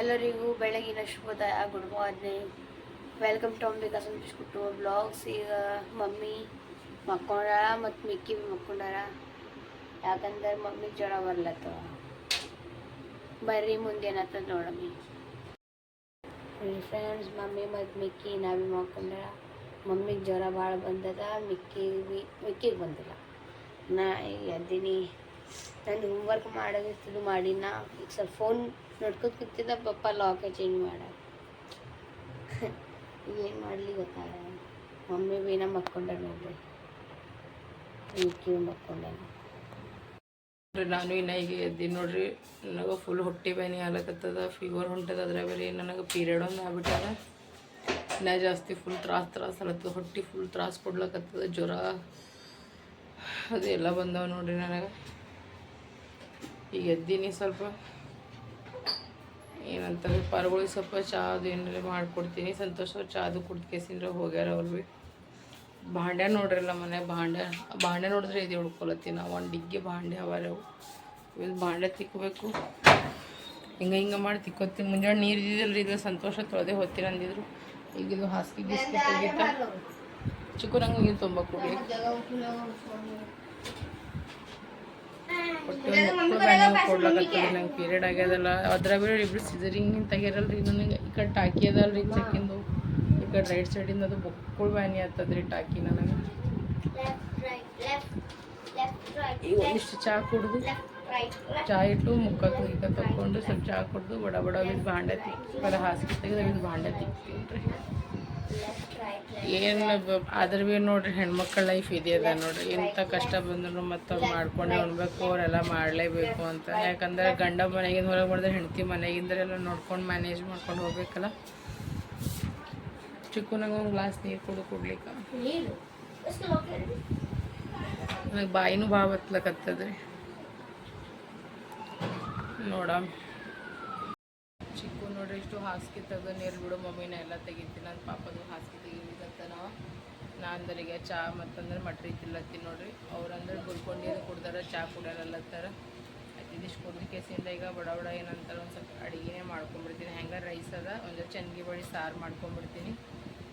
ಎಲ್ಲರಿಗೂ ಬೆಳಗಿನ ಶುಭೋದಯ, good morning. Welcome to Ambika Santosh ಕುಟುಂಬ ಬ್ಲಾಗ್ಸ್. ಈಗ ಮಮ್ಮಿ ಮಕ್ಕೊಂಡಾರ ಮತ್ತು ಮಿಕ್ಕಿ ಬಿ ಮಕ್ಕೊಂಡಾರ. ಯಾಕಂದ್ರೆ ಮಮ್ಮಿ ಜ್ವರ ಬರ್ಲತ್ತವ ಬರ್ರಿ ಮುಂದೇನತ್ತ ನೋಡಮ್ಮಿ ಫ್ರೆಂಡ್ಸ್ ಮಮ್ಮಿ ಮತ್ತು ಮಿಕ್ಕಿ ನಾವೇ ಮಾಡ್ಕೊಂಡಾರ ಮಮ್ಮಿಗೆ ಜ್ವರ ಭಾಳ ಬಂದದ ಮಿಕ್ಕಿ ಭೀ ಮಿಕ್ಕಿಗೆ ಬಂದಿಲ್ಲ. ನಾ ಈಗ ಎದ್ದೀನಿ. ನಾನು ಹೋಮ್ವರ್ಕ್ ಮಾಡೋದಿತ್ತು ಮಾಡಿನ ಈಗ ಸ್ವಲ್ಪ ಫೋನ್ ನೋಡ್ಕೊತ ಕೂತಿದ್ದ ಪಪ್ಪ ಲಾಕೆ ಚೇಂಜ್ ಮಾಡ. ಏನು ಮಾಡಲಿ ಗೊತ್ತಾಗ ಮಮ್ಮಿ ಬೇನ ಮಕ್ಕೊಂಡ ನೋಡ್ರಿ. ಈಕೆ ಮಕ್ಕೊಂಡ. ನಾನು ಇನ್ನ ಈಗ ಎದ್ದೀನಿ ನೋಡ್ರಿ, ನನಗೆ ಫುಲ್ ಹೊಟ್ಟೆ ಬೇನೆ ಆಗ್ಲಕತ್ತದ ಫೀವರ್ ಹೊಂಟದ ಅದ್ರ ಬೇರೆ ನನಗೆ ಪೀರಿಯಡ್ ಒಂದು ಆಗ್ಬಿಟ್ಟಾರ ಇನ್ನ ಜಾಸ್ತಿ ಫುಲ್ ತ್ರಾಸ ತ್ರಾಸ ಅಲತ್ತದ ಹೊಟ್ಟೆ ಫುಲ್ ತ್ರಾಸ ಕೊಡ್ಲಕತ್ತದ, ಜ್ವರ, ಅದೆಲ್ಲ ಬಂದವ ನೋಡ್ರಿ ನನಗೆ. ಈಗ ಎದ್ದೀನಿ ಸ್ವಲ್ಪ. ಏನಂತಾರೆ ಪರಗಳಿಗೆ ಸ್ವಲ್ಪ ಚಾದು ಏನಾರ ಮಾಡಿಕೊಡ್ತೀನಿ. ಸಂತೋಷ ಚಾದು ಕುಡ್ಕೇಸಿಂದ್ರೆ ಹೋಗ್ಯಾರ ಅವ್ರು ಭೀ ಭಾಂಡೆ ನೋಡ್ರಲ್ಲ ಮನೆ ಭಾಂಡೆ ಭಾಂಡೆ ನೋಡಿದ್ರೆ ಇದು ಉಳ್ಕೊಲತ್ತೀನಿ ನಾವು. ಒಂದು ಡಿಗ್ಗೆ ಭಾಂಡೆ ಅವು. ಇದು ಭಾಂಡೆ ತಿಕ್ಕೋಬೇಕು ಹಿಂಗೆ ಹಿಂಗೆ ಮಾಡಿ ತಿಕ್ಕೋತೀನಿ ಮುಂಜಾನೆ ನೀರು ಇದ್ದಿದ್ದಲ್ರಿ ಇದು ಸಂತೋಷ ತೊಳೆದೇ ಹೋಗ್ತೀನಿ ಅಂದಿದ್ರು. ಈಗ ಇದು ಹಾಸಿಗೆ ಬಿಸ್ಕಿಟ್ ತೆಗಿತ ಚಿಕ್ಕ ನಂಗೆ ತುಂಬ ಕೊಡ್ಲಿ ಕೊಡ್ಲಕತ್ತದ ನಂಗೆ ಪೀರಿಯಡ್ ಆಗ್ಯದಲ್ಲ. ಅದ್ರ ಬೇರೆ ಇಬ್ರು ಸಿಸರಿಂಗ್ ತೆಗಿರಲ್ರಿ ನನಗೆ ಈ ಕಡೆ ಟಾಕಿ ಅದಲ್ರಿ ಚೆಕ್ಕಿಂದು. ಈ ಕಡೆ ರೈಟ್ ಸೈಡಿಂದ ಅದು ಬೊಕ್ಕುಳ್ ಬ್ಯಾನಿ ಆಗ್ತದ್ರಿ ಟಾಕಿ ನನಗೆ ಈಗ ಒಂದಿಷ್ಟು ಚಹಾ ಕುಡ್ದು. ಚಹಾ ಇಟ್ಟು ಮುಖ ಈಗ ತಗೊಂಡು ಸ್ವಲ್ಪ ಚಹಾ ಕುಡ್ದು ಬಡ ಬಡ ಇದು ಭಾಂಡೆ ತಿಕ್ಕಿ ಹಾಸಿಗೆ ತೆಗೆದು ಇದು ಭಾಂಡೆ ತಿಕ್ತೀನಿ ರೀ ಏನು ಅದ್ರ ಭೀ ನೋಡ್ರಿ, ಹೆಣ್ಮಕ್ಳ ಲೈಫ್ ಇದೆಯದ ನೋಡ್ರಿ. ಇಂಥ ಕಷ್ಟ ಬಂದ್ರು ಮತ್ತು ಮಾಡ್ಕೊಂಡೆ ಉಣ್ಬೇಕು, ಅವರೆಲ್ಲ ಮಾಡಲೇಬೇಕು ಅಂತ. ಯಾಕಂದ್ರೆ ಗಂಡ ಮನೆಗಿಂದ ಹೊರಗೆ ಮಾಡಿದ್ರೆ ಹೆಂಡತಿ ಮನೆಗಿಂದ್ರೆಲ್ಲ ನೋಡ್ಕೊಂಡು ಮ್ಯಾನೇಜ್ ಮಾಡ್ಕೊಂಡು ಹೋಗ್ಬೇಕಲ್ಲ. ಚಿಕ್ಕು ನಂಗೆ ಒಂದು ಗ್ಲಾಸ್ ನೀರು ಕೊಡು ಕುಡ್ಲಿಕ್ಕೆ. ನನಗೆ ಬಾಯಿನೂ ಭಾಳ ಬತ್ಲಕತ್ತದ್ರಿ ನೋಡ ಚಿಕ್ಕು ನೋಡ್ರಿ, ಇಷ್ಟು ಹಾಸಿಗೆ ತೆಗೆದು ನೀರು ಬಿಡು ಮಮ್ಮಿನ ಎಲ್ಲ ತೆಗಿತೀನಿ ನನ್ನ ಪಾಪದು ಹಾಸಿಗೆ ತೆಗಿಬೇಕಂತ ನಾವು ನಾಂದರಿಗೆ ಚಾ ಮತ್ತಂದ್ರೆ ಮಟ್ರಿ ತಿಲ್ಲತ್ತೀನಿ ನೋಡ್ರಿ. ಅವ್ರಂದ್ರೆ ಗುಲ್ಕೊಂಡು ಕುಡ್ದಾರ, ಚಾ ಕುಡಿಯಲ್ಲತ್ತಾರ ಇದಿಷ್ಟು ಕುಡ್ದು ಕೇಸಿಂದ ಈಗ ಬಡ ಬಡ ಏನಂತಾರೆ ಒಂದು ಸ್ವಲ್ಪ ಅಡುಗೆನೇ ಮಾಡ್ಕೊಂಬಿಡ್ತೀನಿ. ಹೆಂಗೆ ರೈಸ್ ಅದ, ಒಂದು ಚನ್ಗಿ ಬಳಿ ಸಾರು ಮಾಡ್ಕೊಂಬಿಡ್ತೀನಿ.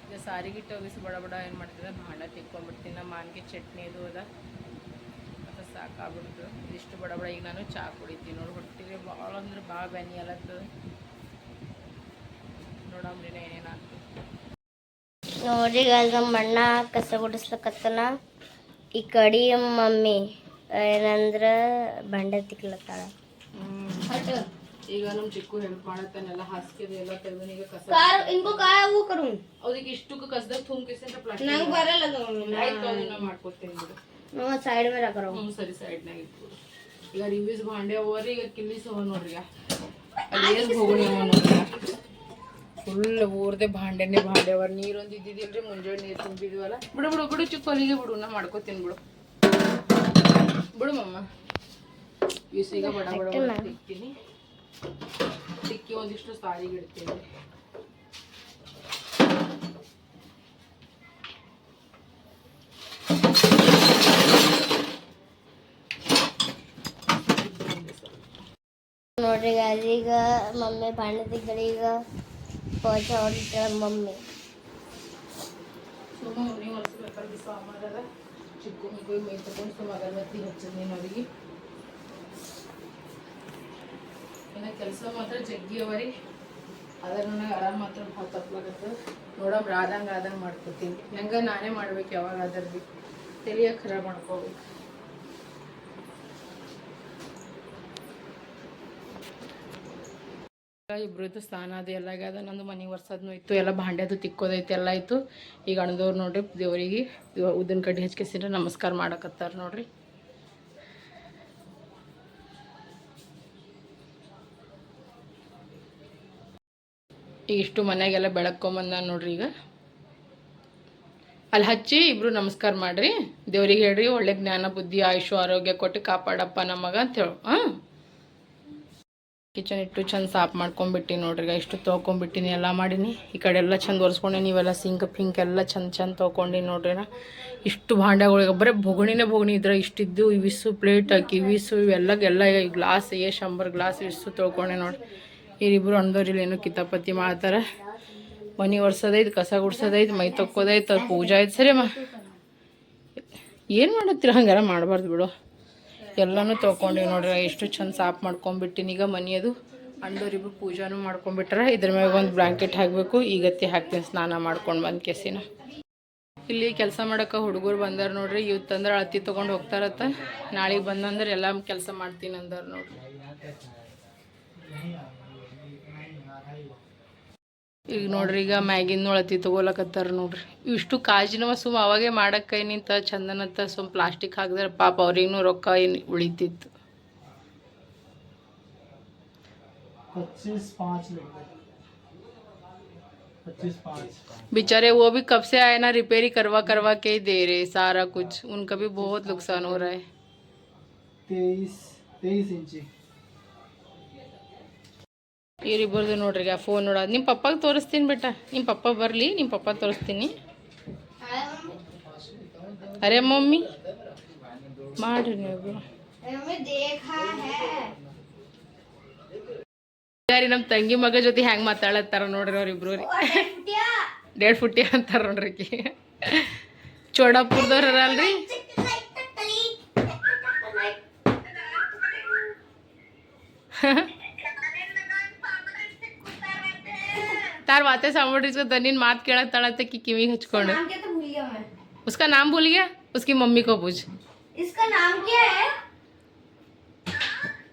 ಈಗ ಸಾರಿಗಿಟ್ಟು ಹೋಗಿಸಿ ಬಡ ಬಡ ಏನು ಮಾಡ್ತೀನಿ ಭಾಂಡ ತಿಕ್ಕೊಂಬಿಡ್ತೀನಿ. ನಮ್ಮ ಮಾನ್ಗೆ ಚಟ್ನಿ ಅದು ಅದ. ಮತ್ತು ಸಾಕಾಗ್ಬಿಡ್ತು. ಇದಿಷ್ಟು ಬಡ ಬಡ ಈಗ ನಾನು ಚಾ ಕುಡಿತೀನಿ ನೋಡಿ ಹೊಟ್ಟಿಗೆ ಭಾಳ ಅಂದ್ರೆ ಭಾಳ ಬೆನಿ ಅಲತ್ತದ. ನೋಡಮ್ರಿ ಏನೇನು ಆಗ್ತದೆ ನೋಡ್ರಿ ಈಗ ನಮ್ಮ ಅಣ್ಣ ಕಸ ಗುಡಿಸ್ಲಕತ್ತನ. ಈ ಕಡಿ ಮಮ್ಮಿ ಏನಂದ್ರ ಬಂಡೆ ತಿಕ್ಲತ್ತಾಳ. ಈಗ ನಮ್ಮ ಚಿಕ್ಕು ಹೆಲ್ಪ್ ಮಾಡತ್ತಾನೆಲ್ಲ ಹಾಸಿಗೆ ಎಲ್ಲ ತೆಗೆದು ಈಗ ಕಸ ಇನ್ಕೋ ಕಾಯ ಹೂ ಕರು ಅದಕ್ಕೆ ಇಷ್ಟಕ್ಕೆ ಕಸದಾಗ ತುಂಬಿಸಿಂದ ನಂಗೆ ಪ್ಲಾಸ್ಟಿಕ್ ಬರಲ್ಲ ಆಯ್ತು ಅದನ್ನ ಮಾಡ್ಕೊಡ್ತೇನೆ ಬಿಡು. ನಾವು ಸೈಡ್ ಮೇಲೆ ಹಾಕರು ಹ್ಞೂ ಸರಿ ಸೈಡ್ನಾಗ ಇಟ್ಬಿಡು ಈಗ ರಿವ್ಯೂಸ್ ಬಾಂಡೆ ಅವರಿ ಈಗ ಕಿಲ್ಲಿಸ್ ಅವ ನೋಡ್ರಿ ಈಗ. ಅಲ್ಲಿ ಏನು ಹೋಗಣಿ ನೋಡ್ರಿ. ಫುಲ್ ಊರ್ದೆ ಭಾಂಡೆನೆ ಭಾಂಡೆ ಅವ ನೀರೊಂದು ಇದ್ದಿದ್ದಿಲ್ರಿ ಮುಂಜಾನೆ ನೀರು ತುಂಬಿದ್ವಲ್ಲ. ಬಿಡು ಬಿಡು ಬಿಡು ಚಿಕ್ಕ ಅಲ್ಲಿಗೆ ಬಿಡು ನಾ ಮಾಡ್ಕೋತೀನಿ ಬಿಡು. ಬಿಡು ಮಮ್ಮ ಪೀಸ್ ಈಗ ಬಡ ಬಡ ತಿಕ್ತೀನಿ ತಿಕ್ಕಿ ಒಂದಿಷ್ಟು ಸಾರಿಗೆ ಇಡ್ತೀನಿ. ನೋಡ್ರಿ ಈಗ ಮಮ್ಮಿ ಬಾಂಡೆ ತೆಗ್ದಳ ಈಗ ಪೋಚ ಹೊಡಿತಾಳ ಮಮ್ಮಿ. ಚಿಕ್ಕು ಮೈ ಅವ್ರಿಗೆ. ಕೆಲಸ ಮಾತ್ರ ಜಗ್ಗಿ ಅವರಿ. ಅದ್ರ ನನಗೆ ಆರಾಮ ಮಾತ್ರ ಭಾಳ ತಪ್ಲಾಗತ್ತದ ನೋಡಮ್ ಆದಂಗೆ ಆದಂಗೆ ಮಾಡ್ಕೊತೀನಿ. ಹೆಂಗ ನಾನೇ ಮಾಡ್ಬೇಕು ಯಾವಾಗ ಅದ್ರ ಬಿ. ತಲಿಯ ಖರಾಬ್ ಮಾಡ್ಕೋಬೇಕು. ಇಬ್ರದ್ದು ಸ್ನಾನ ಅದು ಎಲ್ಲ ಆಗ್ಯದ. ನಂದು ಮನೆ ಒರ್ಸೋದನ್ನು ಇತ್ತು. ಎಲ್ಲ ಭಾಂಡ್ಯದು ತಿಕ್ಕೋದೈತೆ, ಎಲ್ಲ ಇತ್ತು ಈಗ ಅಣ್ಣದವ್ರು ನೋಡ್ರಿ, ದೇವರಿಗೆ ಉದ್ದಿನ ಕಡ್ಡಿ ಹಚ್ಕೇಸಿದ್ರೆ ನಮಸ್ಕಾರ ಮಾಡಕತ್ತಾರ ನೋಡ್ರಿ. ಈಗ ಇಷ್ಟು ಮನೆಗೆಲ್ಲ ಬೆಳಕೊಂಬಂದ ನೋಡ್ರಿ ಈಗ. ಅಲ್ಲಿ ಹಚ್ಚಿ ಇಬ್ರು ನಮಸ್ಕಾರ ಮಾಡ್ರಿ. ದೇವ್ರಿಗೆ ಹೇಳ್ರಿ, ಒಳ್ಳೆ ಜ್ಞಾನ, ಬುದ್ಧಿ, ಆಯುಷು, ಆರೋಗ್ಯ ಕೊಟ್ಟು ಕಾಪಾಡಪ್ಪ ನಮಗ ಅಂತ ಹೇಳು. ಹಾಂ ಕಿಚನ್ ಇಟ್ಟು ಚಂದ ಸಾಫ್ ಮಾಡ್ಕೊಂಡ್ಬಿಟ್ಟಿನಿ ನೋಡ್ರಿ ಇಷ್ಟು ತೊಗೊಂಬಿಟ್ಟಿನಿ ಎಲ್ಲ ಮಾಡೀನಿ. ಈ ಕಡೆ ಎಲ್ಲ ಚಂದ ಒರೆಸ್ಕೊಂಡೆ, ನೀವೆಲ್ಲ ಸಿಂಕ್ ಪಿಂಕ್ ಎಲ್ಲ ಚಂದ ಚಂದ ತೊಗೊಂಡಿನಿ ನೋಡ್ರಿ ಇಷ್ಟು ಭಾಂಡೆಗಳಿಗೆ, ಬರೀ ಬೊಗಣಿನೇ ಬೊಗಣಿ ಇದ್ರೆ, ಇಷ್ಟಿದ್ದು ಇವಿಸು ಪ್ಲೇಟ್ ಕಿವಿಸು ಇವೆಲ್ಲ, ಎಲ್ಲ ಗ್ಲಾಸ್ ಏ ಶಂಬರ್ ಗ್ಲಾಸ್ ಇಷ್ಟು ತೊಗೊಂಡೆ ನೋಡ್ರಿ. ಇವರಿಬ್ರು ಅಂದೋರಿಲ್ಲ ಏನು ಕಿತಾಪತಿ ಮಾಡ್ತಾರೆ. ಮನೆ ಒರ್ಸೋದೈತೆ, ಕಸ ಗುಡ್ಸೋದೈತೆ, ಮೈ ತೊಕ್ಕೋದೈತೆ ಪೂಜೆ ಆಯ್ತು ಸರಿ ಅಮ್ಮ ಏನು ಮಾಡತ್ತೀರ? ಹಂಗಾರ ಮಾಡಬಾರ್ದು ಬಿಡು. ಎಲ್ಲನೂ ತೊಗೊಂಡಿವಿ ನೋಡ್ರಿ, ಎಷ್ಟು ಚಂದ ಸಾಫ್ ಮಾಡ್ಕೊಂಡ್ಬಿಟ್ಟಿನಿ ಈಗ ಮನೆಯದು ಪೂಜಾನೂ ಪೂಜಾನು ಮಾಡ್ಕೊಂಡ್ಬಿಟ್ರೆ ಇದ್ರ ಮ್ಯಾಗ ಒಂದು ಬ್ಲ್ಯಾಂಕೆಟ್ ಹಾಕಬೇಕು ಈಗತ್ತಿ ಹಾಕ್ತೀನಿ, ಸ್ನಾನ ಮಾಡ್ಕೊಂಡು ಬಂದು ಕೆಸಿನ. ಇಲ್ಲಿ ಕೆಲಸ ಮಾಡೋಕೆ ಹುಡುಗರು ಬಂದಾರ ನೋಡ್ರಿ ಇವತ್ತಂದ್ರೆ ಅಳತಿ ತೊಗೊಂಡು ಹೋಗ್ತಾರತ್ತ. ನಾಳೆಗೆ ಬಂದಂದ್ರೆ ಎಲ್ಲ ಕೆಲಸ ಮಾಡ್ತೀನಿ ಅಂದಾರ ನೋಡ್ರಿ. ಈಗ ನೋಡ್ರಿ ಈಗ ಮ್ಯಾಗಿನ ಅಳತಿ ತೊಗೊಲಕತ್ತಾರ ನೋಡ್ರಿ ಇಷ್ಟು ಕಾಜಿನವ ಸುಮ್ಮ ಅವಾಗೆ ಮಾಡಕ್ಕೆ ಕೈ ನಿಂತ ಚಂದನತ್ತ ಸುಮ್ ಪ್ಲಾಸ್ಟಿಕ್ ಹಾಕಿದ್ರೆ ಪಾಪ ಅವ್ರಿಗೂ ರೊಕ್ಕ ಏನು ಉಳಿತಿತ್ತು पच्चीस पाँच लिख दे पच्चीस पाँच बेचारे वो भी कब से आए ना रिपेयरी करवा करवा के ही दे रहे सारा कुछ उनका भी बहुत नुकसान हो रहा है तेईस तेईस इंची ಇವ್ರಿಬ್ಬರದು ನೋಡ್ರಿ ಈಗ ಫೋನ್ ನೋಡೋದು ನಿಮ್ಮ ಪಪ್ಪಾಗ ತೋರಿಸ್ತೀನಿ ಬೇಟ ನಿಮ್ಮ ಪಪ್ಪ ಬರಲಿ ನಿಮ್ಮ ಪಪ್ಪ ತೋರಿಸ್ತೀನಿ. ಅರೆ ಮಮ್ಮಿ, ಮಾಡ್ರಿ ನೀವು. ಯಾರಿ ನಮ್ಮ ತಂಗಿ ಮಗ ಜೊತೆ ಹೆಂಗೆ ಮಾತಾಡತ್ತಾರ ನೋಡ್ರಿ ಅವ್ರಿಬ್ರು ರೀ ಡೇಡ್ ಫುಟ್ಟಿ ಅಂತಾರ ನೋಡ್ರಿ ಚೋಡಪುರದವ್ರಲ್ರಿ ಚೋಡಾಪುರದವ್ರ लगातार बातें सामोट इसको दनिन मात केड़ा तड़ा तक की किमी हचकोण। है उसका नाम भूल गया? उसकी मम्मी को पूछ। इसका नाम क्या है?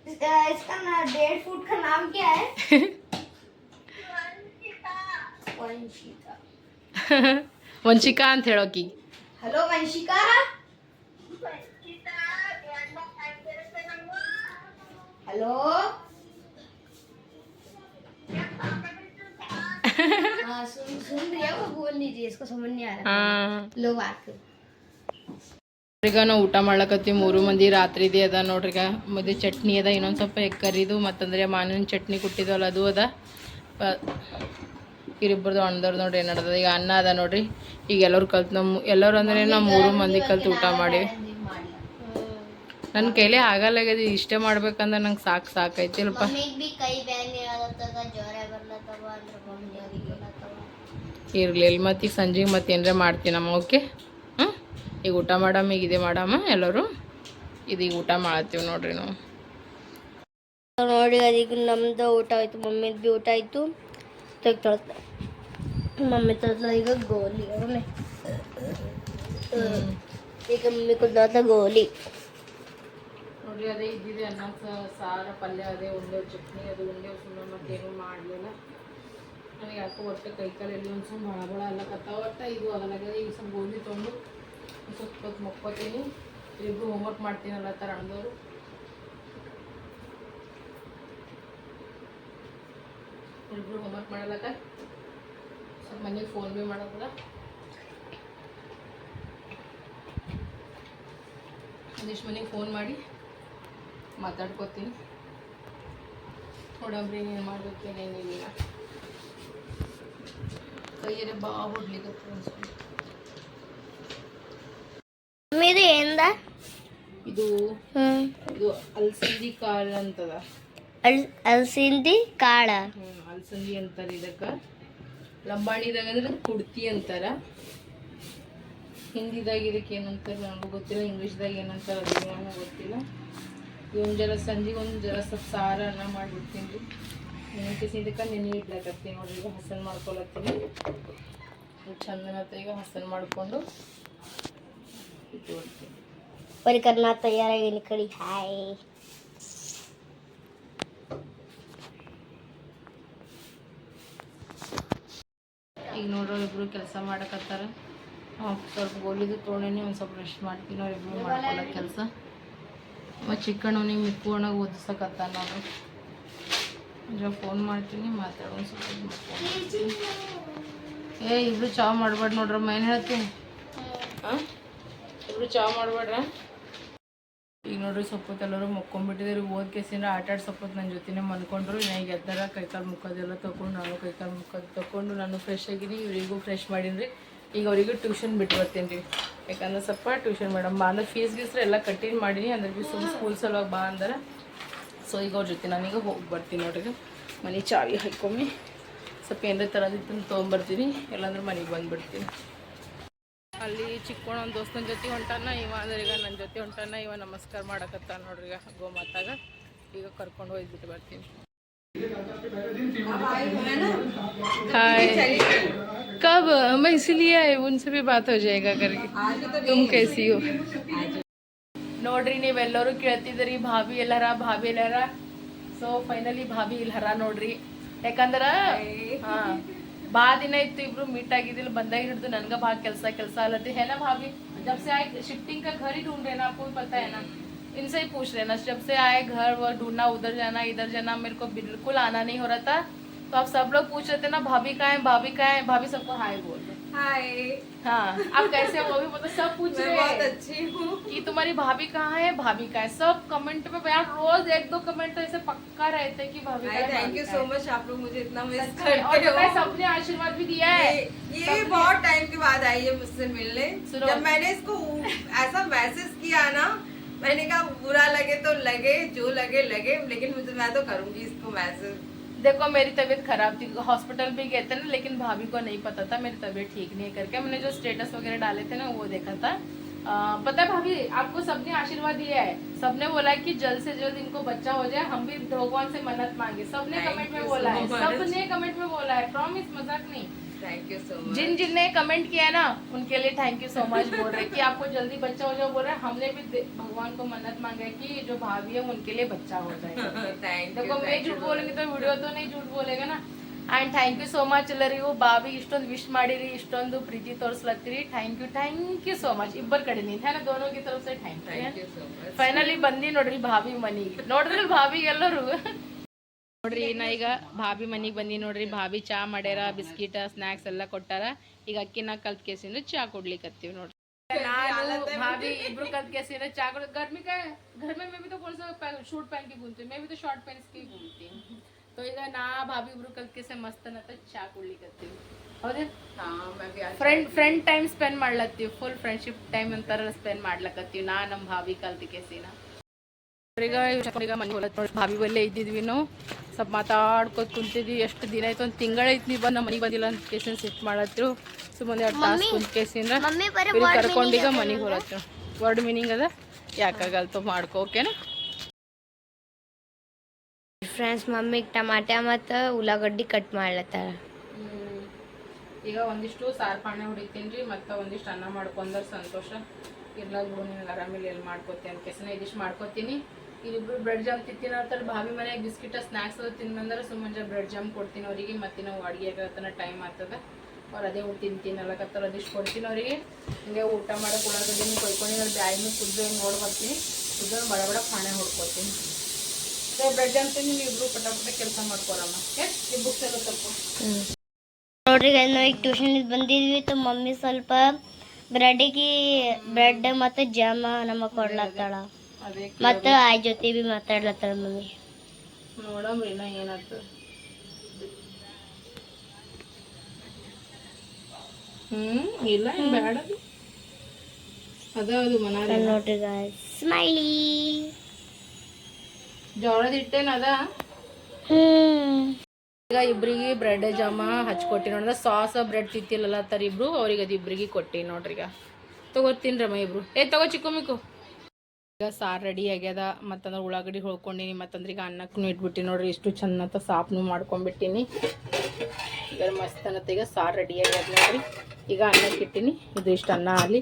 इसका ना डेढ़ फुट का नाम क्या है? वंशिका अंथेड़ो की हेलो वंशिका? हेलो? हाँ सुन सुन रही है वो बोल नहीं रही है, इसको समझ नहीं आ रहा ಹಾಂ लो बात कर ಈಗ ನಾವು ಊಟ ಮಾಡ್ಲಕತ್ತೀವಿ ಮೂರು ಮಂದಿ ರಾತ್ರಿದೇ ಅದ ನೋಡ್ರಿ ಈಗ ಮತ್ತೆ ಚಟ್ನಿ ಅದ ಇನ್ನೊಂದು ಸ್ವಲ್ಪ ಎಗ್ ಕರಿದು ಮತ್ತಂದ್ರೆ ಮಾವಿನ ಚಟ್ನಿ ಕೊಟ್ಟಿದ್ವಲ್ಲ ಅದು ಅದ ಪ- ಇವರಿಬ್ಬರದು ಅಣ್ಣದವ್ರು ನೋಡ್ರಿ ಏನು ನಡ್ದದ ಈಗ ಅನ್ನ ಅದ ನೋಡ್ರಿ ಈಗ ಎಲ್ಲರೂ ಕಲ್ತು ನಮ್ಮ ಎಲ್ಲರೂ ಅಂದ್ರೆ ನಾವು ಮೂರು ಮಂದಿ ಕಲ್ತು ಊಟ ಮಾಡೀವಿ ನನ್ನ ಕೈಲೇ ಆಗಲ್ಲಾಗ್ಯದ ಇಷ್ಟೇ ಮಾಡ್ಬೇಕಂದ್ರೆ ನಂಗೆ ಸಾಕು ಸಾಕೈತಿಲ್ಪ ಇರಲಿಲ್ಲ ಮತ್ತು ಈಗ ಸಂಜೆಗೆ ಮತ್ತೆ ಏನರ ಮಾಡ್ತೀನಮ್ಮ ಓಕೆ ಹ್ಞೂ ಈಗ ಊಟ ಮಾಡಮ್ಮ ಈಗ ಇದೇ ಮಾಡಮ್ಮ ಎಲ್ಲರೂ? ಇದೀಗ ಊಟ ಮಾಡತ್ತೀವಿ ನೋಡ್ರಿ ನಾವು. ನೋಡಿ ಅದೀಗ ನಮ್ದು ಊಟ ಆಯಿತು ಮಮ್ಮಿದ್ ಭೀ ಊಟ ಆಯಿತು. ತೆಗೆ ತೊಳ್ತ. ಮಮ್ಮಿ ತೊಳ್ದ ಈಗ ಗೋಲಿ ಈಗ ಮಮ್ಮಿ ಕುದ್ದಾದ ಗೋಲಿ. ನೋಡ್ರಿ ಅದೇ ಇದ್ದಿದೆ ಅನ್ನ ಸಾರ ಪಲ್ಯ, ಅದೇ ಉಂಡೆ ಚಟ್ನಿ, ಅದು ಉಂಡೆ ಸುಮ್ಮನೆ ಮತ್ತೇನು ಮಾಡಲಿಲ್ಲ. ನನಗೆ ಯಾಕೋ ಒಟ್ಟೆ ಕೈ ಕಾಲಲ್ಲಿ ಒಂದು ಸ್ವಲ್ಪ ಬಳ ಬಳ ಎಲ್ಲ ಕತ್ತಾವ ಒಟ್ಟು ಇದು ಆಗಲಾಗದ ಈಗ ಸ್ವಲ್ಪ ಗೋಧಿ ತೊಗೊಂಡು ಸ್ವಲ್ಪ ಹೊತ್ತು ಮಕ್ಕೋತೀನಿ. ಇಬ್ಬರು ಹೋಮ್ವರ್ಕ್ ಮಾಡ್ತೀನಲ್ಲ ಥರ ಅಣ್ಣದವರು ಇಬ್ಬರು ಹೋಮ್ವರ್ಕ್ ಮಾಡಲಕ್ಕ ಸ್ವಲ್ಪ ಮನೆಗೆ ಫೋನ್ ಭೀ ಮಾಡೋದಲ್ಲ ಒಂದಿಷ್ಟು ಮನೆಗೆ ಫೋನ್ ಮಾಡಿ. ಮಾತಾಡ್ಕೋತೀನಿ. ನೋಡಂಬ್ರಿ ಏನು ಮಾಡ್ಬೇಕು ಏನೇನಿಲ್ಲ ಕೈಯಲ್ಲಿ ಬಾ ಹೊಡ್ಲಿಕ್ಕೆ ಇದು ಇದು ಇದು ಅಲ್ಸಂದಿ ಕಾಳು ಅಂತದ. ಅಲ್ ಅಲಸಿಂದಿ ಕಾಳ. ಅಲ್ಸಂದಿ ಅಂತಾರೆ ಇದಕ್ಕೆ. ಲಂಬಾಣಿದಾಗ ಅಂದ್ರೆ ಕುಡ್ತಿ ಅಂತಾರ. ಹಿಂದಿದಾಗ ಇದಕ್ಕೆ ಏನಂತಾರೆ ನನಗೂ ಗೊತ್ತಿಲ್ಲ ಇಂಗ್ಲೀಷ್ದಾಗ ಏನಂತಾರೆ ಅದು ನನಗೂ ಗೊತ್ತಿಲ್ಲ. ಇವನ್ ಜರ ಸಂಜೆಗೆ ಒಂದು ಜರ ಸ್ವಲ್ಪ ಸಾರ ಅನ್ನ ಮಾಡಿಬಿಡ್ತೀನಿ ರೀ ನೆನಪಿಸಿ ಇದಕ್ಕೆ ನೆನೆ ಇಡ್ಲಕತ್ತೀನಿ ನೋಡ್ರಿ ಈಗ ಹಸನ್ ಮಾಡ್ಕೊಳತ್ತೀನಿ. ಚಂದನತ್ತ ಈಗ ಹಸನ್ ಮಾಡಿಕೊಂಡು ಪರಿಕರ್ನ ತಯಾರಾಗಿ ಕಡಿ ಹಾಯ್. ಈಗ ನೋಡ್ರಿ ಇಬ್ರು ಕೆಲಸ ಮಾಡಕತ್ತಾರ. ಸ್ವಲ್ಪ ಗೋಲಿದು ತೋಣೇನೆ ಒಂದು ಸ್ವಲ್ಪ ರೆಸ್ಟ್ ಮಾಡ್ತೀನಿ ಅವ್ರಿಬ್ರು ಮಾಡ್ಕೊಳ್ಳೋ ಕೆಲಸ. ಮತ್ತು ಚಿಕ್ಕಣ್ಣ ಅವನಿಗೆ ಮಿಕ್ಕು ಒಣಗೆ ಓದಿಸಕತ್ತ ನಾನು. ಈಗ ಫೋನ್ ಮಾಡ್ತೀನಿ ಮಾತಾಡೋ ಸ್ವಲ್ಪ ಏ ಇಬ್ರು ಚಾ ಮಾಡಬೇಡ ನೋಡ್ರಮ್ಮ ಏನು ಹೇಳ್ತೀನಿ ಹಾಂ ಇಬ್ರು ಚಾ ಮಾಡಬೇಡ್ರ? ಈಗ ನೋಡ್ರಿ ಸಪೋತ್ ಎಲ್ಲರೂ ಮುಕ್ಕೊಂಡ್ಬಿಟ್ಟಿದ್ರು. ಓದ್ ಕೇಸಿಂದ ಆಟ ಆಡಿ ಸಪೋತ್ ನನ್ನ ಜೊತೆನೇ ಮನ್ಕೊಂಡ್ರು ನಾ ಈಗ ಎದ್ದಾರ ಕೈಕಾಲು ಮುಖದೆಲ್ಲ ತೊಗೊಂಡು ನಾನು ಕೈಕಾಲು ಮುಖ ತೊಗೊಂಡು ನಾನು ಫ್ರೆಶ್ ಆಗಿನಿ ಇವರಿಗೂ ಫ್ರೆಶ್ ಮಾಡೀನಿ ಈಗ ಅವರಿಗೂ ಟ್ಯೂಷನ್ ಬಿಟ್ಟು ಬರ್ತೀನಿ ರೀ. ಯಾಕಂದ್ರೆ ಸ್ವಲ್ಪ ಟ್ಯೂಷನ್ ಮೇಡಮ್ ಬಾ ಅಂದ್ರೆ ಫೀಸ್ ಗೀಸ್ರೆ ಎಲ್ಲ ಕಟ್ಟಿನ ಮಾಡೀನಿ, ಅಂದ್ರೆ ಬಿ ಸುಮ್ಮನೆ ಸ್ಕೂಲ್ ಸಲುವಾಗಿ ಬಾ ಅಂದ್ರೆ. ಸೊ ಈಗ ಅವ್ರ ಜೊತೆ ನಾನೀಗ ಹೋಗಿ ಬರ್ತೀನಿ ನೋಡ್ರಿ. ಮನೆ ಚಾವಿ ಹಾಕ್ಕೊಮ್ಮಿ. ಸ್ವಲ್ಪ ಏನಾರ ತರೋದಿತ್ತು ತೊಗೊಂಬರ್ತೀನಿ, ಇಲ್ಲಾಂದ್ರೆ ಮನೆಗೆ ಬಂದ್ಬಿಡ್ತೀನಿ. ಅಲ್ಲಿ ಚಿಕ್ಕೋಣ ಒಂದು ದೋಸ್ತನ ಜೊತೆ ಹೊಂಟಾನ, ಇವ ಅಂದ್ರೆ ಈಗ ನನ್ನ ಜೊತೆ ಹೊಂಟಾನ, ಇವ ನಮಸ್ಕಾರ ಮಾಡಕತ್ತಾನ ನೋಡ್ರಿ ಈಗ ಗೋಮಾತಾಗ. ಈಗ ಕರ್ಕೊಂಡು ಹೋಗ್ಬಿಟ್ಟು ಬರ್ತೀನಿ. हाय कब मैं इसलिए आई उनसे भी बात हो जाएगा करके तुम कैसी हो ನೋಡ್ರಿ ನೀವೆಲ್ಲರೂ ಕೇಳ್ತಿದ್ರಿ ಭಾವಿ ಎಲ್ಲರ ಭಾವಿ ಎಲ್ಲರ ಸೊ ಫೈನಲಿ ಭಾವಿ ಇಲ್ಲಿ ಹರ ನೋಡ್ರಿ ಯಾಕಂದ್ರ ಹಾ ಬಾ ದಿನ ಇತ್ತು ಇಬ್ರು ಮೀಟ್ ಆಗಿದ್ದಿಲ್ಲ ಬಂದಾಗ ಹಿಡಿದು ನನ್ಗ ಬಾ ಕೆಲಸ ಕೆಲಸ ಅಲ್ಲತ್ತೆ है ना भाभी जब से आए शिफ्टिंग का घर ही ढूंढ रहे है इनसे ही पूछ रहे ना जब से आए घर वर ढूंढना उधर जाना इधर जाना मेरे को बिल्कुल आना नहीं हो रहा था। तो आप सब लोग पूछ रहे थे ना भाभी कहाँ है भाभी कहाँ है? भाभी सबको हाय बोल हाय। हाँ आप कैसे हो? वो भी मतलब सब पूछ रहे बहुत हैं अच्छी हूँ। कि तुम्हारी भाभी कहाँ है भाभी कहाँ है? सब कमेंट में यार रोज एक दो कमेंट तो ऐसे पक्का रहते हैं कि भाभी है, थैंक यू सो मच आप लोग मुझे इतना मिस सच में, और करते हो सबने आशीर्वाद भी दिया है। ये, ये बहुत टाइम के बाद आई है मुझसे मिलने। जब मैंने इसको ऐसा मैसेज किया ना मैंने कहा बुरा लगे तो लगे जो लगे लगे लेकिन मुझे मैं तो करूँगी इसको मैसेज देखो मेरी तबीयत खराब थी। हॉस्पिटल भी गए थे ना लेकिन भाभी को नहीं पता था मेरी तबीयत ठीक नहीं करके। मैंने जो स्टेटस वगैरह डाले थे ना वो देखा था। आ, पता है भाभी आपको सबने आशीर्वाद दिया है। सबने बोला कि जल्द से जल्द इनको बच्चा हो जाए। हम भी भगवान से मन्नत मांगे। सबने कमेंट में बोला है। सबने कमेंट में बोला है। प्रॉमिस मज़ाक नहीं। थैंक यू सो मच जिन जिन ने कमेंट किया है ना उनके लिए थैंक यू सो मच बोल रहे हैं कि आपको जल्दी बच्चा हो जाए बोल रहे हैं हमने भी दे- भगवान को मन्नत मांगा है कि जो भाभी है उनके लिए बच्चा हो जाए थैंक देखो यू मैं झूठ बोलूंगी तो ವಿಡಿಯೋ तो नहीं झूठ बोलेगा ना and thank you so much ಎಲ್ಲರಿಗೂ ಬಾಬಿ ಇಷ್ಟೊಂದು ವಿಶ್ ಮಾಡಿರಿ ಇಷ್ಟೊಂದು ಪ್ರೀತಿ ತೋರಿಸ್ಲತ್ತೀರಿ thank you thank you so much ಇಬ್ಬರ ಕಡೆ ನಿಂತ ದೋನೋಗಿ ತರಫ್ thank thank you you so much finally ಬಂದಿ ನೋಡ್ರಿ ಭಾವಿ ಮನಿಗೆ ನೋಡಿದ್ರಿ ಭಾವಿ ಎಲ್ಲರೂ ನೋಡ್ರಿ ನಾ ಈಗ ಭಾವಿ ಮನಿಗೆ ಬಂದಿ ನೋಡ್ರಿ ಭಾವಿ ಚಾ ಮಾಡ್ಯಾರ ಬಿಸ್ಕಿಟ್ ಸ್ನ್ಯಾಕ್ಸ್ ಎಲ್ಲ ಕೊಟ್ಟಾರ ಈಗ ಅಕ್ಕಿನ ಕಲ್ತ್ ಕೇಸಿಂದ ಚಾ ಕೊಡ್ಲಿಕತ್ತೀವಿ ನೋಡ್ರಿ ನಾನು भाभी इब्रू कल कैसे ना चाय को गर्मी का है। घर में मैं भी तो कौन सा शूट पहन के घूमती हूँ मैं भी तो शॉर्ट पहन के ही घूमती हूँ तो ಈಗ ನಾ ಭಾಬಿ ಇಬ್ರು ಕಲ್ ಕೇಸೆ ಮಸ್ತ್ ಅನ್ನತ್ತ ಚಾ ಕುಡ್ಲಿಕತ್ತೀವಿ ಹೌದೇ हाँ मैं भी आज ಫ್ರೆಂಡ್ ಫ್ರೆಂಡ್ ಟೈಮ್ ಸ್ಪೆಂಡ್ ಮಾಡ್ಲತ್ತೀವಿ ಫುಲ್ ಫ್ರೆಂಡ್ಶಿಪ್ ಟೈಮ್ ಅಂತಾರ ಸ್ಪೆಂಡ್ ಮಾಡ್ಲಕತ್ತೀವಿ ನಾ ನಮ್ಮ ಭಾವಿ ಕಲ್ತ ಕೇಸಿನ ಈಗ ಈಗ ಮನೆ ಹೊಲತ್ ನೋಡಿ ಭಾವಿ ಬಲ್ಲೇ ಇದ್ದಿದ್ವಿ ನಾವು ಸ್ವಲ್ಪ ಮಾತಾಡ್ಕೊತ ಕುಂತಿದ್ವಿ. ಎಷ್ಟು ದಿನ ಆಯ್ತು ಒಂದು ತಿಂಗಳೈತಿ ನೀವು ಬಂದು ನಮ್ಮ ಮನೆಗೆ ಬಂದಿಲ್ಲ ಅಂತ ಕೇಸಿನ ಸಿಟ್ ಮಾಡತ್ರು. ಸುಮ್ಮನೆ ಎರಡು ತಾಸು ಕುಂತ ಕೇಸಿಂದ ಮಮ್ಮಿ ಬರೀ ಇವ್ರಿಗೆ ಕರ್ಕೊಂಡೀಗ ಮನೆಗೆ ಹೊರತ್ರು ವರ್ಡ್ ಮೀನಿಂಗ್ ಅದ? ಯಾಕಾಗಲ್ತು ಮಾಡ್ಕೋ ಓಕೆನಾ? ಫ್ರೆಂಡ್ಸ್ ಮಮ್ಮಿಗೆ ಟಮಾಟೆ ಮತ್ತು ಉಳ್ಳಾಗಡ್ಡಿ ಕಟ್ ಮಾಡ್ಲತ್ತಾರ. ಈಗ ಒಂದಿಷ್ಟು ಸಾರು ಪಾಣೆ ಹೊಡಿತೀನಿ ರೀ ಮತ್ತು ಒಂದಿಷ್ಟು ಅನ್ನ ಮಾಡ್ಕೊಂಡ್ರೆ ಸಂತೋಷ. ಇರ್ಲಾಗ ಬಿಡು ನಿನಗೆ ಆರಾಮಿಲ್ಲ ಎಲ್ಲಿ ಮಾಡ್ಕೋತೀನಿ ಕೆಸನ ಇದಿಷ್ಟು ಮಾಡ್ಕೋತೀನಿ. ಇಲ್ಲಿಬ್ರು ಬ್ರೆಡ್ ಜಾಮ್ ತಿಂತೀನಿ ಅಂತಾರೆ ಭಾವಿ ಮನೆಯಾಗ ಬಿಸ್ಕಿಟ, ಸ್ನಾಕ್ಸ್ ಅದು ತಿನ್ಬಂದ್ರೆ ಸುಮ್ಮನೆ ಬ್ರೆಡ್ ಜಾಮ್ ಕೊಡ್ತೀನಿ ಅವರಿಗೆ. ಮತ್ತೆ ನಾವು ಅಡುಗೆ ಆಗತ್ತನ ಟೈಮ್ ಆಗ್ತದ. ಅವ್ರು ಅದೇ ಊಟ ತಿಂತೀನಿ ಅಲ್ಲಕತ್ತಾರ ಅದಿಷ್ಟು ಕೊಡ್ತೀನಿ ಅವರಿಗೆ. ಹಿಂಗೆ ಊಟ ಮಾಡೋಕೆ ಉಳ್ಳಾಗಡ್ಡಿನೂ ಕೊಯ್ಕೊಂಡು ಅವ್ರು ಬ್ಯಾಗಿನೂ ಕುದ್ದು ನೋಡಿ ಬರ್ತೀನಿ. ಕುದ್ದು ಬಡ ಬಡ ಪಾಣೆ ಹೊಡ್ಕೊತೀನಿ. ಸೊ ಬ್ರೆಡ್ ಜಾಮ್ ತಿಂದು ನೀವು ಇಬ್ಬರು ಪಟ ಪಟ ಕೆಲಸ ಮಾಡ್ಕೊಳಮ್ಮ ಈ ಬುಕ್ಸ್ ಎಲ್ಲ ಸ್ವಲ್ಪ. ನೋಡ್ರಿ ನಾವು ಈಗ ಟ್ಯೂಷನ್ ಬಂದಿದ್ವಿ. તો ಮಮ್ಮಿ ಸ್ವಲ್ಪ ಬ್ರೆಡ್ಗೆ ಬ್ರೆಡ್ ಮತ್ತು ಜಾಮ ನಮಗೆ ಕೊಡ್ಲತ್ತಾಳ. ಅದೇ ಮತ್ತು ಆಯ್ ಜೊತೆ ಬಿ ಮಾತಾಡ್ಲತ್ತಾರ ಮಮ್ಮಿ. ನೋಡಮ್ರಿ ನಾ ಏನಾಗ್ತದ. ಹ್ಮ್ ಇಲ್ಲ ಬೇಡ ಅದು. ಅದ ನೋಡ್ರಿ ಸ್ಮೈಲಿ ಜೋಳದ ಈಗ ಇಬ್ರಿಗೆ ಬ್ರೆಡ್ ಜಾಮ ಹಚ್ಕೊಟ್ಟಿ ನೋಡ್ರ ಸಾಸ್ ಬ್ರೆಡ್ ತಿತ್ತಿಲ್ಲ ತರ ಇಬ್ರು ಅವ್ರಿಗೆ ಅದು ಇಬ್ರಿಗೆ ಕೊಟ್ಟಿ ನೋಡ್ರಿ ಈಗ ತಗೋತೀನ್ರಮ್ಮ ಇಬ್ರು. ಏ ತಗೋ ಚಿಕ್ಕು ಮಿಕ್ಕು ಈಗ ಸಾರು ರೆಡಿ ಆಗ್ಯದ, ಮತ್ತಂದ್ರೆ ಉಳ್ಳಾಗಡ್ಡಿ ಹೊಳ್ಕೊಂಡಿನಿ ಮತ್ತಂದ್ರೆ ಈಗ ಅನ್ನಕ್ಕೂ ಇಟ್ಬಿಟ್ಟು ನೋಡ್ರಿ, ಇಷ್ಟು ಚಂದ ಸಾಪ್ನು ಮಾಡ್ಕೊಂಡ್ಬಿಟ್ಟಿನಿ ಈಗ ಮಸ್ತ್ ಅನ್ನತ್ತೆ ಈಗ ಸಾರು ರೆಡಿ ಆಗ್ಯದ ನೋಡ್ರಿ, ಈಗ ಅನ್ನಕ್ಕೆ ಇಟ್ಟಿನಿ, ಇದು ಇಷ್ಟು ಅನ್ನ ಆಗಲಿ.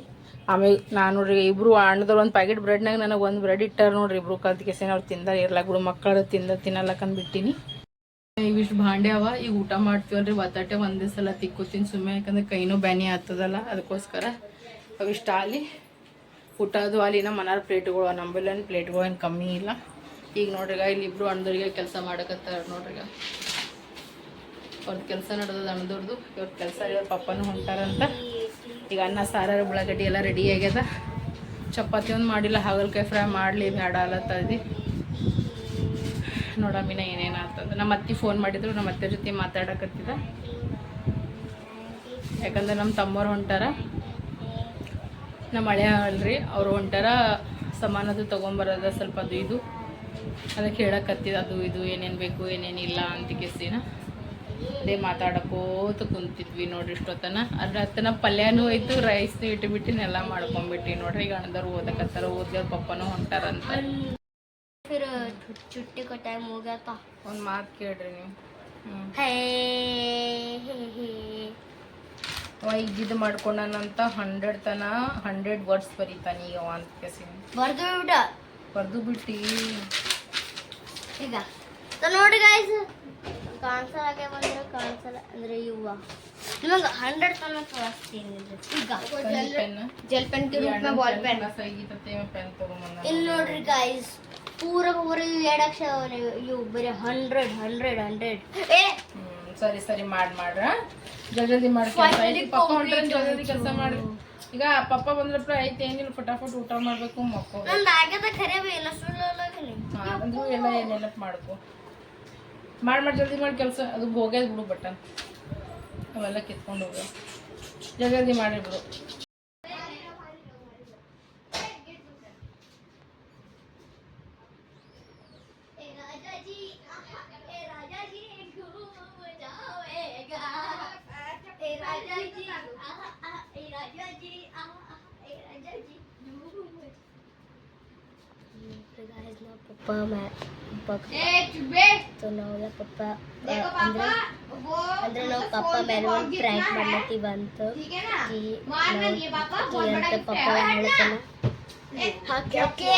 ಆಮೇಲೆ ನಾನು ನೋಡ್ರಿ, ಇಬ್ರು ಅಣ್ಣದವ್ರು ಒಂದು ಪ್ಯಾಕೆಟ್ ಬ್ರೆಡ್ನಾಗ ನನಗೆ ಒಂದು ಬ್ರೆಡ್ ಇಟ್ಟಾರ ನೋಡ್ರಿ, ಇಬ್ರು ಕಲ್ತ್ ಕೆಸಿನ ಅವ್ರು ತಿಂದಾರ ಇರ್ಲಾಕ ಬಿಡು ಮಕ್ಕಳು ತಿಂದ ತಿನ್ನಲಕ್ಕಂದ್ಬಿಟ್ಟಿನಿ ಇವಿಷ್ಟು ಭಾಂಡೆ ಅವ, ಈಗ ಊಟ ಮಾಡ್ತೀವಲ್ರಿ ಒತ್ತಾಟೆ ಒಂದೇ ಸಲ ತಿಕ್ಕೋತೀನಿ ಸುಮ್ಮನೆ ಯಾಕಂದ್ರೆ ಕೈನೂ ಬ್ಯಾನಿ ಆಗ್ತದಲ್ಲ, ಅದಕ್ಕೋಸ್ಕರ ಅವಿಷ್ಟ ಆಲಿ ಊಟ ಅದು ಅಲ್ಲಿ ನಮ್ಮ ಮನಾರ್ ಪ್ಲೇಟ್ಗಳು ನಂಬಲ್ಲಿ ಪ್ಲೇಟ್ಗಳು ಏನು ಕಮ್ಮಿ ಇಲ್ಲ. ಈಗ ನೋಡ್ರಿಗ ಇಲ್ಲಿ ಇಬ್ರು ಅಣ್ಣದವ್ರಿಗೆ ಕೆಲಸ ಮಾಡಕತ್ತಾರ ನೋಡ್ರಿಗ ಅವ್ರದ್ದು ಕೆಲಸ ನಡೆದದ ಅಣ್ಣದವ್ರದ್ದು ಇವ್ರ ಕೆಲಸ ಇವ್ರ ಪಪ್ಪನೂ ಹೊಂಟಾರಂತ. ಈಗ ಅನ್ನ, ಸಾರ, ಉಳ್ಳಾಗಡ್ಡಿ ಎಲ್ಲ ರೆಡಿ ಆಗ್ಯದ. ಚಪಾತಿ ಒಂದು ಮಾಡಿಲ್ಲ, ಹಾಗಲ್ಕಾಯಿ ಫ್ರೈ ಮಾಡಲಿ ಬೇಡ ಅಲ್ಲತ್ತದಿ ನೋಡಮ್ಮಿನ ಏನೇನು ಆಗ್ತದ ನಮ್ಮ ಅತ್ತಿ ಫೋನ್ ಮಾಡಿದ್ರು, ನಮ್ಮ ಅತ್ತೆ ಜೊತೆ ಮಾತಾಡಕತ್ತಿದ ಯಾಕಂದ್ರೆ ನಮ್ಮ ತಮ್ಮವ್ರು ಹೊಂಟಾರ. ನಮ್ಮ ಹಳೆಯ ಅಲ್ರಿ ಅವ್ರು ಒಂಥರ ಸಮಾನದು ತೊಗೊಂಬರೋದ ಸ್ವಲ್ಪ ಅದು ಇದು. ಅದಕ್ಕೆ ಹೇಳಕತ್ತಿದ ಅದು ಇದು ಏನೇನು ಬೇಕು ಏನೇನಿಲ್ಲ ಅಂತ ಕೆಸಿನ ಅದೇ ಮಾತಾಡಕೋತ ಕುಂತಿದ್ವಿ ನೋಡ್ರಿ ಇಷ್ಟೊತ್ತನ. ಅದ್ರ ಹತ್ತನ ಪಲ್ಯನೂ ಆಯ್ತು ರೈಸ್ ಇಟ್ಟು ಬಿಟ್ಟಿನ ಎಲ್ಲ ಮಾಡ್ಕೊಂಬಿಟ್ಟು ನೋಡ್ರಿ. ಈಗ ಅಣ್ಣದವ್ರು ಓದಕತ್ತಾರ ಓದ್ಯವ್ರ ಪಪ್ಪನೂ ಹೊಂಟಾರಂತ. ಒಂದು ಮಾತು ಕೇಳ್ರಿ ನೀವು. ಅವ ಇದ್ದಿದ್ದು ಮಾಡ್ಕೊಂಡನಂತ ಹಂಡ್ರೆಡ್ ತನ ಹಂಡ್ರೆಡ್ ವರ್ಡ್ಸ್ ಬರೀತಾನೆ ಈಗ ಅಂತ ಬರ್ದು ಬಿಡ. ಬರ್ದು ಬಿಟ್ಟಿ. ಈಗ ಸೊ ನೋಡಿ ಗಾಯ್ಸ್ ಕಾನ್ಸಲ್ ಆಗೇ ಬಂದ್ರೆ ಕಾನ್ಸಲ್ ಅಂದ್ರೆ ಇವ ನಿಮಗೆ ಹಂಡ್ರೆಡ್ ತನ ತೋರಿಸ್ತೀನಿ ಈಗ. ಜೆಲ್ ಪೆನ್ ಬಾಲ್ ಪೆನ್ ಇಲ್ಲಿ ನೋಡ್ರಿ ಗಾಯ್ಸ್ ಪೂರ ಪೂರ ಎರಡು ಅಕ್ಷರ ಇವು ಬರೀ ಹಂಡ್ರೆಡ್ ಹಂಡ್ರೆಡ್ ಹಂಡ್ರೆಡ್ ಏ ಸರಿ ಸರಿ ಮಾಡ್ ಮಾಡ್ರ? ಜಲ್ದಿ ಮಾಡಿ ಪಪ್ಪ ಹೊಂಟ್ರೆ ಜಲ್ದಿ ಕೆಲಸ. ಮಾಡ್ರಿ ಈಗ ಪಪ್ಪ ಬಂದ್ರಪ್ಪ ಐತೆ ಏನಿಲ್ಲ ಫಟಾಫಟ್ ಊಟ ಮಾಡ್ಬೇಕು ಮಕ್ಕಳು ಎಲ್ಲ ನೆನಪು ಮಾಡ್ಕೊ. ಮಾಡಿ ಮಾಡಿ ಜಲ್ದಿ ಮಾಡಿ ಕೆಲಸ. ಅದು ಹೋಗ್ಯದ ಬಿಡು ಬಟನ್. ಅವೆಲ್ಲ ಕಿತ್ಕೊಂಡು ಹೋಗ ಜಲ್ದಿ ಮಾಡಿ ಬಿಡು. ಅಂದ್ರೆ ಅಂದ್ರೆ ನಾವು ಪಪ್ಪ ಮೇಲೆ ಒಂದು ಪ್ರ್ಯಾಂಕ್ ಮಾಡ್ಲತ್ತೀವಿ ಅಂತ ಕಿ ನಾವು- ಕಿ ಅಂತ ಪಪ್ಪ ಹೇಳ್ತಾನ ಓಕೆ ಓಕೆ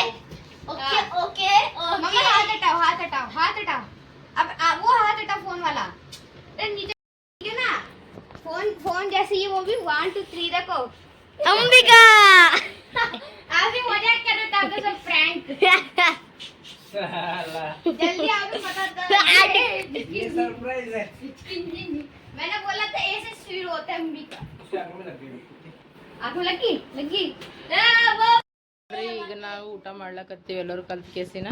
ओके ओके मम्मा हाथ हटाओ हाथ हटाओ हाथ हटाओ अब आ, वो हाथ हटाओ फोन वाला अरे नीचे ठीक है ना फोन फोन जैसे ये वो भी वन टू थ्री देखो अंबिका आप भी मजाक कर रहे थे आपका सब प्रैंक जल्दी आपको पता था ये सरप्राइज है मैंने बोला था ऐसे शुरू होता है अंबिका आपको लगी लगी आ, वो ನೋಡ್ರಿ ಈಗ ನಾವು ಊಟ ಮಾಡ್ಲಕತ್ತೀವಿ ಎಲ್ಲರೂ ಕಲ್ತ್ ಕೇಸಿನ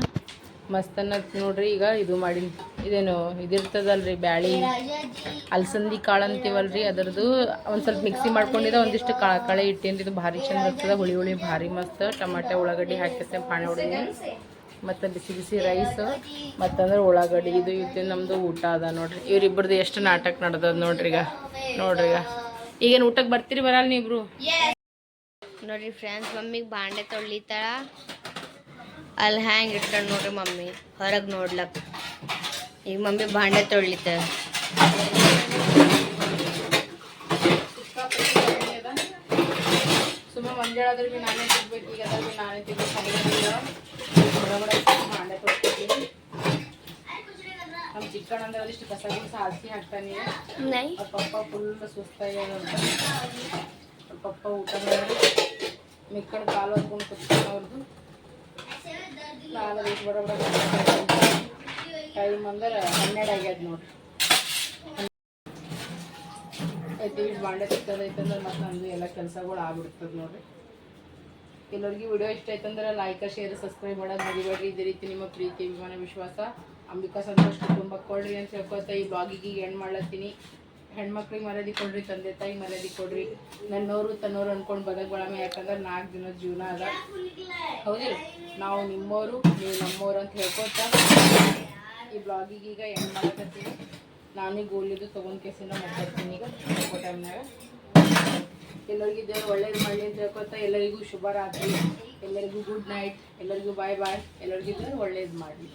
ಮಸ್ತನ್ನ ನೋಡ್ರಿ ಈಗ ಇದು ಮಾಡಿ ಇದೇನು ಇದಿರ್ತದಲ್ರಿ ಬ್ಯಾಳಿ ಅಲಸಂದಿ ಕಾಳು ಅಂತೀವಲ್ರಿ ಅದರದ್ದು ಒಂದು ಸ್ವಲ್ಪ ಮಿಕ್ಸಿ ಮಾಡ್ಕೊಂಡಿದ್ದ ಒಂದಿಷ್ಟು ಕಾ ಕಳೆ ಇಟ್ಟೇನ್ರಿ ಇದು ಭಾರಿ ಚಂದ ಇರ್ತದ ಹುಳಿ ಹುಳಿ ಭಾರಿ ಮಸ್ತ್ ಟಮಾಟೆ ಉಳ್ಳಾಗಡ್ಡಿ ಹಾಕಿರ್ತೇವೆ ಪಾಣಿ ಹೊಡೆದು ಮತ್ತು ಬಿಸಿ ಬಿಸಿ ರೈಸ್ ಮತ್ತಂದ್ರೆ ಉಳ್ಳಾಗಡ್ಡಿ. ಇದು ಇದು ನಮ್ಮದು ಊಟ ಅದ ನೋಡ್ರಿ. ಇವ್ರಿಬ್ರದ್ದು ಎಷ್ಟು ನಾಟಕ ನಡೆದದ ನೋಡ್ರಿ ಈಗ. ನೋಡ್ರಿ ಈಗ. ಈಗೇನು ಊಟಕ್ಕೆ ಬರ್ತೀರಿ ಬರಲ್ಲ ನೀಬ್ರು ನೋಡ್ರಿ ಫ್ರೆಂಡ್ಸ್ ಮಮ್ಮಿಗೆ ಬಾಂಡೆ ತೊಳಿತಾಳ ಅಲ್ಲಿ ಹ್ಯಾಂಗ್ ಇಟ್ಕೊಂಡು ನೋಡ್ರಿ ಮಮ್ಮಿ. ಹೊರಗೆ ನೋಡ್ಲಕ್. ಈಗ ಮಮ್ಮಿ ಬಾಂಡೆ ತೊಳಿತಾಳ ಸುಮ್ಮ ಮಂಜಾಳಾದ್ರೆ ಭೀ ನಾನೇ ತಿನ್ಬೇಕು ಈಗ ಅದ್ರ ಭೀ ನಾನೇ ತಿನ್ಬೇಕು. ನಮ್ಮ ಚಿಕ್ಕಣ್ಣ ಅಂದ್ರೆ ಒಂದಿಷ್ಟು ಕಸ ಗುಡ್ಸ ಹಾಸಿ ಹಾಕ್ತಾನೆ. ಅವ್ರ ಪಪ್ಪ ಫುಲ್ ಸುಸ್ತಾಗ್ಯಾದಂತ ಅವ್ರ ಪಪ್ಪ ಊಟ ಮಾಡಿ ಮಿಕ್ಕಡ ಕಾಲು ಹೊತ್ಕೊಂಡು ಕುತ್ಕೊಂಡು ಅವ್ರದ್ದು ಕಾಲು ಬಡ ಬಡ ಟೈಮ್ ಅಂದ್ರೆ ಹನ್ನೆರಡು ಆಗ್ಯದ ನೋಡ್ರಿ. ಐತಿ ಬಾಂಡೆ ತಿಕ್ಕದೈತಂದ್ರೆ ಮತ್ತೆ ನಂದು ಎಲ್ಲ ಕೆಲಸಗಳು ಆಗ್ಬಿಡ್ತದೆ ನೋಡ್ರಿ. ಕೆಲವ್ರಿಗೆ ವಿಡಿಯೋ ಇಷ್ಟ ಆಯ್ತಂದ್ರೆ ಲೈಕ್ ಶೇರ್ ಸಬ್ಸ್ಕ್ರೈಬ್ ಮಾಡೋದು ಮರಿಬೇಡ್ರಿ. ಇದೇ ರೀತಿ ನಿಮ್ಮ ಪ್ರೀತಿ, ಅಭಿಮಾನ, ವಿಶ್ವಾಸ, ಅಂಬಿಕಾ ಸಂತೋಷ ಕುಟುಂಬ ಕೊಡ್ರಿ ಅಂತ ಹೇಳ್ಕೊತ ಈ ಬ್ಲಾಗಿಗೆ ಎಂಡ್ ಮಾಡ್ಲತ್ತೀನಿ. ಹೆಣ್ಮಕ್ಳಿಗೆ ಮರ್ಯಾದೆ ಕೊಡ್ರಿ, ತಂದೆ ತಾಯಿ ಮರ್ಯಾದೆ ಕೊಡ್ರಿ. ನನ್ನವರು ತನ್ನೋರು ಅನ್ಕೊಂಡು ಬದಕ್ಗೊಳಮೆ ಯಾಕಂದ್ರೆ ನಾಲ್ಕು ದಿನದ ಜೀವನ ಅದ. ಹೌದಿಲ್ಲ? ನಾವು ನಿಮ್ಮೋರು, ನೀವು ನಮ್ಮೋರು ಅಂತ ಹೇಳ್ಕೊತ ಈ ಬ್ಲಾಗಿಗೆ ಈಗ ಎಂಡ್ ಮಾಡಕತ್ತೀನಿ ನಾನು ಗೋಲಿದು ತೊಗೊಂಡ್ ಕೇಸಿಂದ ಮಾತಾಡ್ತೀನಿ ಈಗ. ಟೈಮ್ನಾಗ ಎಲ್ಲರಿಗೂ ದೇವರು ಒಳ್ಳೇದು ಮಾಡಲಿ ಅಂತ ಹೇಳ್ಕೊತ ಎಲ್ಲರಿಗೂ ಶುಭರಾತ್ರಿ. ಎಲ್ಲರಿಗೂ ಗುಡ್ ನೈಟ್ ಎಲ್ಲರಿಗೂ ಬಾಯ್ ಬಾಯ್ ಎಲ್ಲರಿಗೂ ದೇವರು ಒಳ್ಳೇದು ಮಾಡಲಿ.